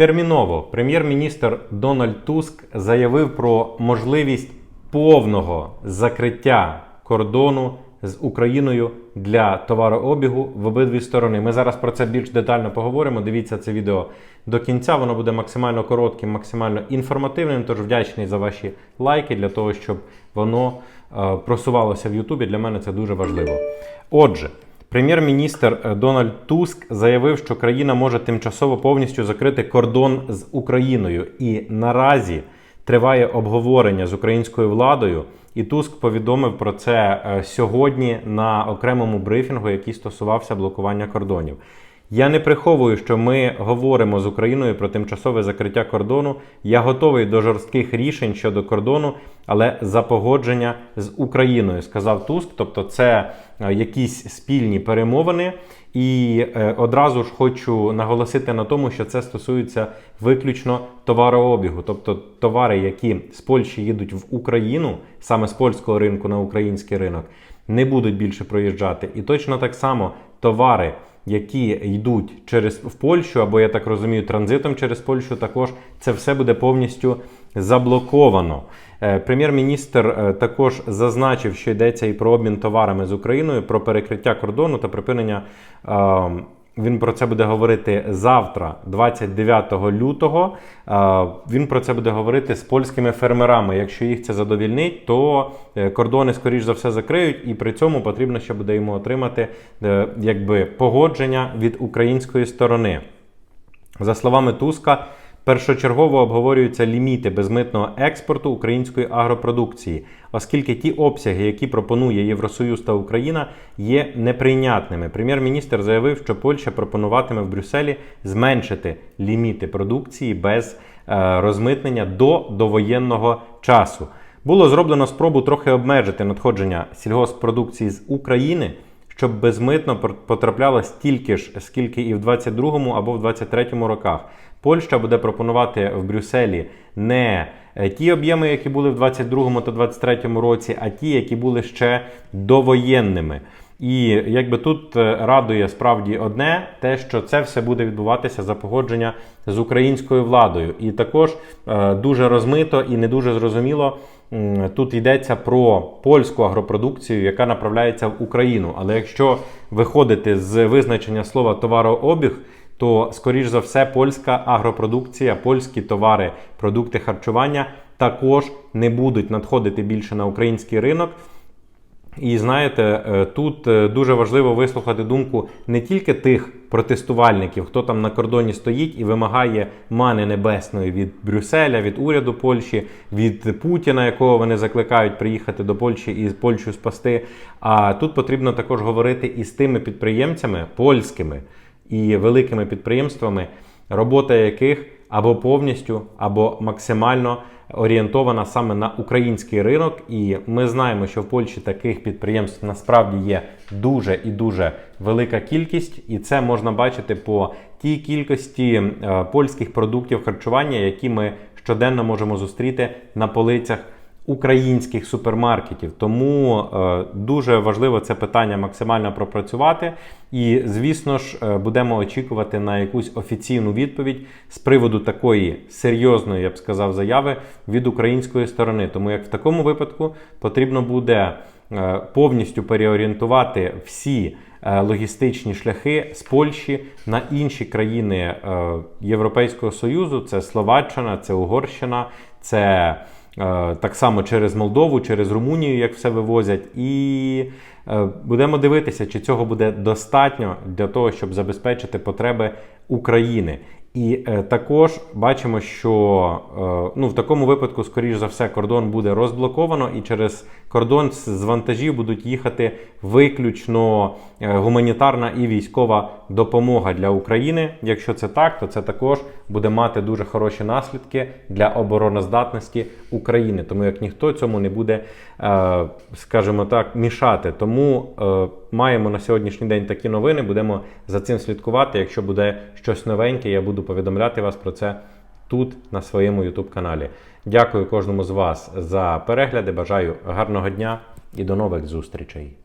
Терміново прем'єр-міністр Дональд Туск заявив про можливість повного закриття кордону з Україною для товарообігу в обидві сторони. Ми зараз про це більш детально поговоримо. Дивіться це відео до кінця. Воно буде максимально коротким, максимально інформативним. Тож вдячний за ваші лайки для того, щоб воно е, просувалося в Ютубі. Для мене це дуже важливо. Отже. Прем'єр-міністр е, Дональд Туск заявив, що країна може тимчасово повністю закрити кордон з Україною, і наразі триває обговорення з українською владою. І Туск повідомив про це е, сьогодні на окремому брифінгу, який стосувався блокування кордонів. Я не приховую, що ми говоримо з Україною про тимчасове закриття кордону. Я готовий до жорстких рішень щодо кордону, але за погодження з Україною, сказав Туск. Тобто, це е, якісь спільні перемовини. І е, одразу ж хочу наголосити на тому, що це стосується виключно товарообігу, тобто товари, які з Польщі їдуть в Україну, саме з польського ринку на український ринок, не будуть більше проїжджати. І точно так само товари які йдуть через в Польщу, або я так розумію, транзитом через Польщу, також це все буде повністю заблоковано. Е, прем'єр-міністр е, також зазначив, що йдеться і про обмін товарами з Україною, про перекриття кордону та припинення. Він про це буде говорити завтра, 29 лютого. Він про це буде говорити з польськими фермерами. Якщо їх це задовільнить, то е, кордони, скоріш за все, закриють, і при цьому потрібно ще буде йому отримати якби погодження від української сторони. За словами Туска. Першочергово обговорюються ліміти безмитного експорту української агропродукції, оскільки ті обсяги, які пропонує Євросоюз та Україна, є неприйнятними. Прем'єр-міністр заявив, що Польща пропонуватиме в Брюсселі зменшити ліміти продукції без е, розмитнення до довоєнного часу. Було зроблено спробу трохи обмежити надходження сільгоспродукції з України щоб безмитно потрапляло стільки ж, скільки і в 22-му або в 23-му роках. Польща буде пропонувати в Брюсселі не е, ті об'єми, які були в 22-му та 23-му році, а ті, які були ще довоєнними. І якби тут е, радує справді одне, те, що це все буде відбуватися за погодження з українською владою. І також е, дуже розмито і не дуже зрозуміло. Тут йдеться про польську агропродукцію, яка направляється в Україну. Але якщо виходити з визначення слова товарообіг, то скоріш за все польська агропродукція, польські товари, продукти харчування також не будуть надходити більше на український ринок. І знаєте, е, тут е, дуже важливо вислухати думку не тільки тих протестувальників, хто там на кордоні стоїть і вимагає мани небесної від Брюсселя, від уряду Польщі, від Путіна, якого вони закликають приїхати до Польщі і Польщу спасти. А тут потрібно також говорити і з тими підприємцями польськими і великими підприємствами, робота яких або повністю, або максимально орієнтована саме на український ринок. І ми знаємо, що в Польщі таких підприємств насправді є дуже і дуже велика кількість, і це можна бачити по тій кількості е, польських продуктів харчування, які ми щоденно можемо зустріти на полицях українських супермаркетів. Тому е, дуже важливо це питання максимально пропрацювати. І, звісно ж, е, будемо очікувати на якусь офіційну відповідь з приводу такої серйозної, я б сказав, заяви від української сторони. Тому як в такому випадку потрібно буде е, повністю переорієнтувати всі. Логістичні шляхи з Польщі на інші країни Європейського Союзу: це Словаччина, це Угорщина, це так само через Молдову, через Румунію, як все вивозять, і е, будемо дивитися, чи цього буде достатньо для того, щоб забезпечити потреби України. І е, також бачимо, що е, ну, в такому випадку, скоріш за все, кордон буде розблоковано, і через кордон з вантажів будуть їхати виключно е, гуманітарна і військова допомога для України. Якщо це так, то це також буде мати дуже хороші наслідки для обороноздатності України. Тому як ніхто цьому не буде, скажімо так, мішати. Тому маємо на сьогоднішній день такі новини. Будемо за цим слідкувати. Якщо буде щось новеньке, я буду повідомляти вас про це тут, на своєму YouTube каналі. Дякую кожному з вас за перегляди. Бажаю гарного дня і до нових зустрічей.